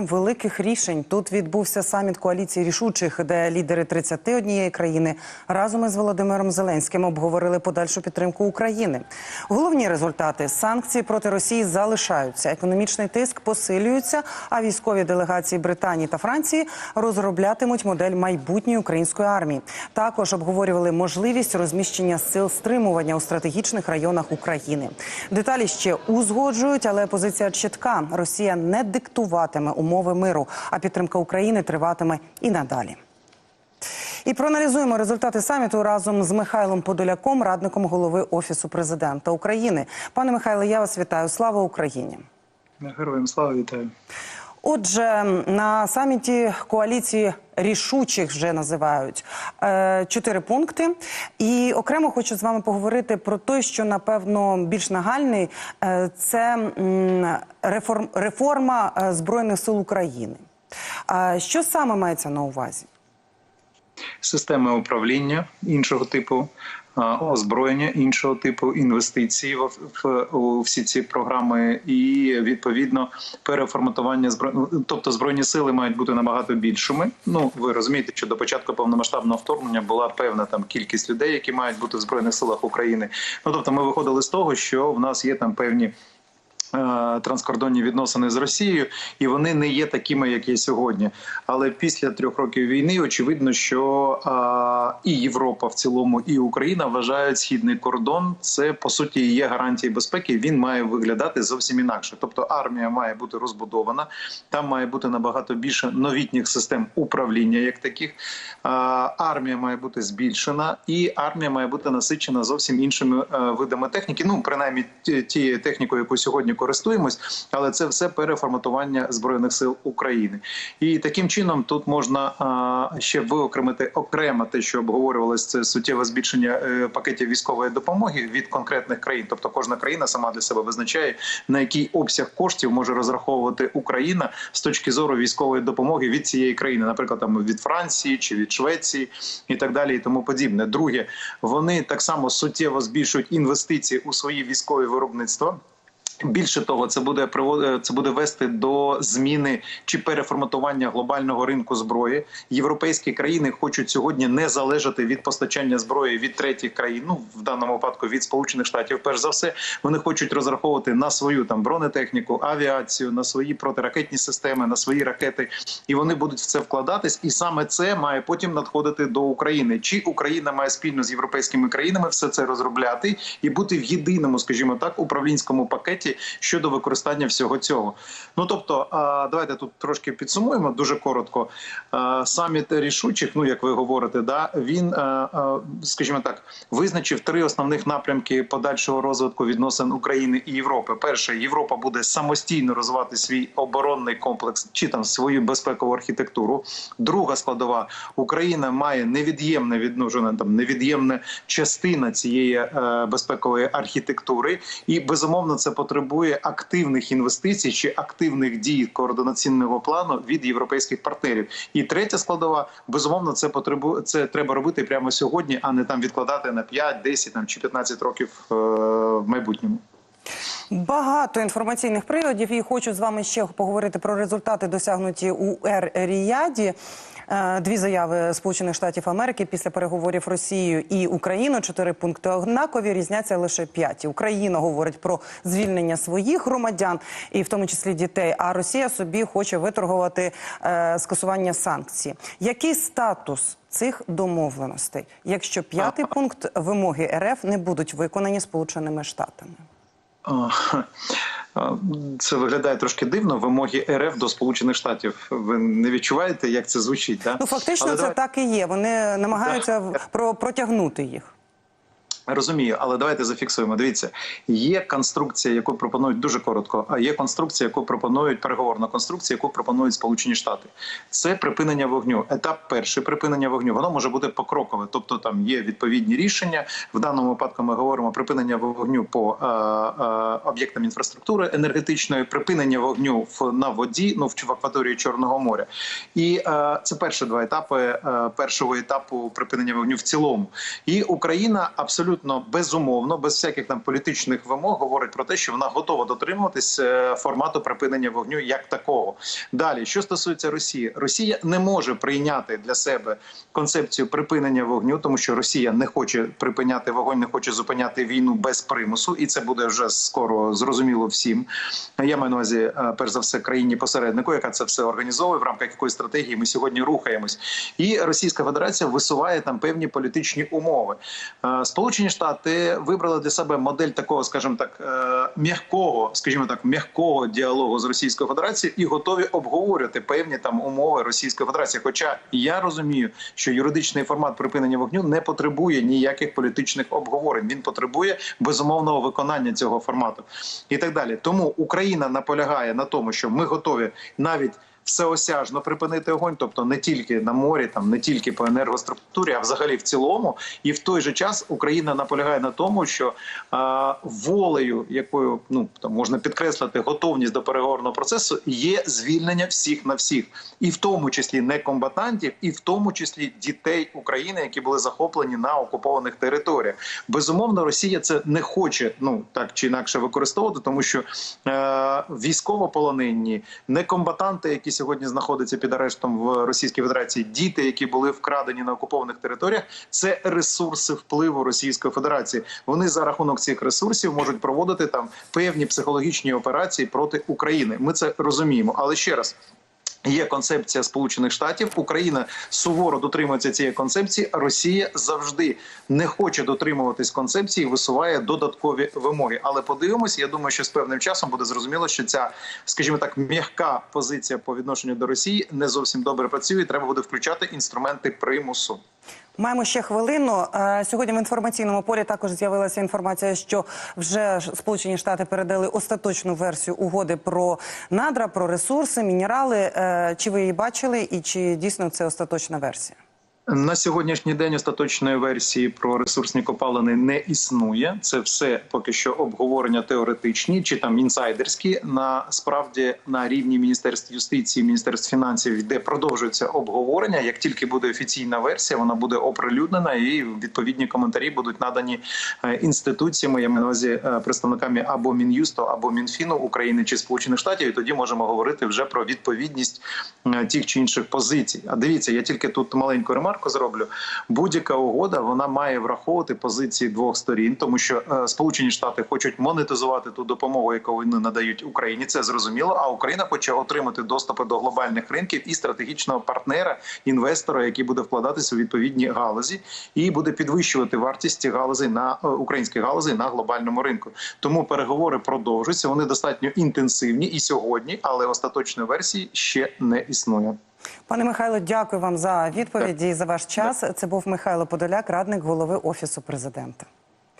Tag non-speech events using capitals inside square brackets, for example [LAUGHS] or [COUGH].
Великих рішень тут відбувся саміт коаліції рішучих, де лідери 31 країни разом із Володимиром Зеленським обговорили подальшу підтримку України. Головні результати санкції проти Росії залишаються. Економічний тиск посилюється. А військові делегації Британії та Франції розроблятимуть модель майбутньої української армії. Також обговорювали можливість розміщення сил стримування у стратегічних районах України. Деталі ще узгоджують, але позиція чітка: Росія не диктуватиме умови миру, а підтримка України триватиме і надалі. І проаналізуємо результати саміту разом з Михайлом Подоляком, радником голови офісу президента України. Пане Михайле, я вас вітаю. Слава Україні! Героям слава вітаю. Отже, на саміті коаліції рішучих вже називають е, чотири пункти. І окремо хочу з вами поговорити про те, що напевно більш нагальний е, це реформ, реформа е, збройних сил України. Що саме мається на увазі? Системи управління іншого типу, озброєння іншого типу, інвестиції в, в у всі ці програми, і відповідно переформатування збро... тобто збройні сили мають бути набагато більшими. Ну ви розумієте, що до початку повномасштабного вторгнення була певна там кількість людей, які мають бути в збройних силах України. Ну тобто, ми виходили з того, що в нас є там певні. Е, Транскордонні відносини з Росією, і вони не є такими, як є сьогодні. Але після трьох років війни очевидно, що а, і Європа в цілому, і Україна вважають східний кордон. Це по суті є гарантії безпеки. Він має виглядати зовсім інакше. Тобто армія має бути розбудована, там має бути набагато більше новітніх систем управління, як таких. А, армія має бути збільшена, і армія має бути насичена зовсім іншими е, видами техніки. Ну принаймні ті- тією технікою, яку сьогодні користуємось, але це все переформатування збройних сил України. І таким чином тут можна ще виокремити окремо те, що обговорювалось, це суттєве збільшення е, пакетів військової допомоги від конкретних країн. Тобто кожна країна сама для себе визначає на який обсяг коштів може розраховувати Україна з точки зору військової допомоги від цієї країни, наприклад, там від Франції чи від Швеції і так далі, і тому подібне. Друге, вони так само суттєво збільшують інвестиції у свої військові виробництва. Більше того, це буде привод- це буде вести до зміни чи переформатування глобального ринку зброї. Європейські країни хочуть сьогодні не залежати від постачання зброї від третіх країн. Ну в даному випадку від Сполучених Штатів. Перш за все, вони хочуть розраховувати на свою там бронетехніку, авіацію, на свої протиракетні системи, на свої ракети, і вони будуть в це вкладатись. І саме це має потім надходити до України. Чи Україна має спільно з європейськими країнами все це розробляти і бути в єдиному, скажімо так, управлінському пакеті щодо використання всього цього. Ну тобто, давайте тут трошки підсумуємо дуже коротко. Саміт рішучих, ну як ви говорите, да він, скажімо так, визначив три основних напрямки подальшого розвитку відносин України і Європи. Перше, Європа буде самостійно розвивати свій оборонний комплекс чи там свою безпекову архітектуру. Друга складова Україна має невід'ємне відношення, там невід'ємна частина цієї е, безпекової архітектури, і безумовно це потребує активних інвестицій чи активних дій координаційного плану від європейських партнерів. І третя складова безумовно це потребує це треба робити прямо сьогодні, а не там відкладати на 5, 10 там чи 15 років е, в майбутньому. Багато інформаційних приводів і хочу з вами ще поговорити про результати, досягнуті у Ер-Ріяді. Е, Дві заяви Сполучених Штатів Америки після переговорів Росією і Україною. Чотири пункти однакові різняться лише п'ять. Україна говорить про звільнення своїх громадян, і в тому числі дітей. А Росія собі хоче виторгувати е, скасування санкцій. Який статус цих домовленостей, якщо п'ятий пункт вимоги РФ не будуть виконані Сполученими Штатами? [LAUGHS] А, Це виглядає трошки дивно. Вимоги РФ до Сполучених Штатів. Ви не відчуваєте, як це звучить? Да? Ну фактично, Але це давай- так і є. Вони намагаються про протягнути їх. Розумію, але давайте зафіксуємо. Дивіться, є конструкція, яку пропонують дуже коротко. А є конструкція, яку пропонують переговорна конструкція, яку пропонують Сполучені Штати. Це припинення вогню. Етап перший припинення вогню. Воно може бути покрокове, тобто там є відповідні рішення. В даному випадку ми говоримо припинення вогню по е, е, об'єктам інфраструктури енергетичної, припинення вогню в на воді, ну в, акваторії Чорного моря. І е, це перші два етапи е, першого етапу припинення вогню в цілому. І Україна абсолютно абсолютно безумовно, без всяких там політичних вимог, говорить про те, що вона готова дотримуватись е, формату припинення вогню як такого. Далі, що стосується Росії, Росія не може прийняти для себе концепцію припинення вогню, тому що Росія не хоче припиняти вогонь, не хоче зупиняти війну без примусу, і це буде вже скоро зрозуміло всім. Я маю на увазі, е, перш за все, країні посереднику, яка це все організовує в рамках якої стратегії. Ми сьогодні рухаємось, і Російська Федерація висуває там певні політичні умови. Е, Сполучені Штати вибрали для себе модель такого, скажімо так, е, м'якого, скажімо так, м'якого діалогу з Російською Федерацією і готові обговорювати певні там умови Російської Федерації. Хоча я розумію, що юридичний формат припинення вогню не потребує ніяких політичних обговорень. Він потребує безумовного виконання цього формату і так далі. Тому Україна наполягає на тому, що ми готові навіть всеосяжно припинити огонь, тобто не тільки на морі, там не тільки по енергоструктурі, а взагалі в цілому. І в той же час Україна наполягає на тому, що а, волею, якою ну там можна підкреслити готовність до переговорного процесу, є звільнення всіх на всіх, і в тому числі некомбатантів, і в тому числі дітей України, які були захоплені на окупованих територіях. Безумовно, Росія це не хоче ну так чи інакше використовувати, тому що е, військовополонені, некомбатанти, які сьогодні знаходяться під арештом в Російській Федерації, діти, які були вкрадені на окупованих територіях, це ресурси впливу Російської Федерації. Вони за рахунок цих ресурсів можуть проводити там певні психологічні операції проти України. Ми це розуміємо, але ще раз. Є концепція Сполучених Штатів. Україна суворо дотримується цієї концепції. Росія завжди не хоче дотримуватись концепції, висуває додаткові вимоги. Але подивимось, я думаю, що з певним часом буде зрозуміло, що ця, скажімо так, м'яка позиція по відношенню до Росії не зовсім добре працює. і Треба буде включати інструменти примусу. Маємо ще хвилину. Е, Сьогодні в інформаційному полі також з'явилася інформація, що вже Сполучені Штати передали остаточну версію угоди про надра, про ресурси, мінерали. Е, Чи ви її бачили, і чи дійсно це остаточна версія? На сьогоднішній день остаточної версії про ресурсні копалини не існує. Це все поки що обговорення теоретичні чи там інсайдерські. Насправді на рівні міністерств юстиції, міністерств фінансів, де продовжується обговорення. Як тільки буде офіційна версія, вона буде оприлюднена, і відповідні коментарі будуть надані е, інституціями. Я маю на увазі е, представниками або мін'юсту, або мінфіну України чи Сполучених Штатів. І тоді можемо говорити вже про відповідність е, тих чи інших позицій. А дивіться, я тільки тут маленьку ремарку зроблю. Будь-яка угода вона має враховувати позиції двох сторін, тому що е, Сполучені Штати хочуть монетизувати ту допомогу, яку вони надають Україні. Це зрозуміло. А Україна хоче отримати доступи до глобальних ринків і стратегічного партнера, інвестора, який буде вкладатися у відповідні галузі, і буде підвищувати вартість галузей на е, українських галузей на глобальному ринку. Тому переговори продовжуються. Вони достатньо інтенсивні і сьогодні, але остаточної версії ще не існує. Пане Михайло, дякую вам за відповіді і за ваш час. Це був Михайло Подоляк, радник голови офісу президента.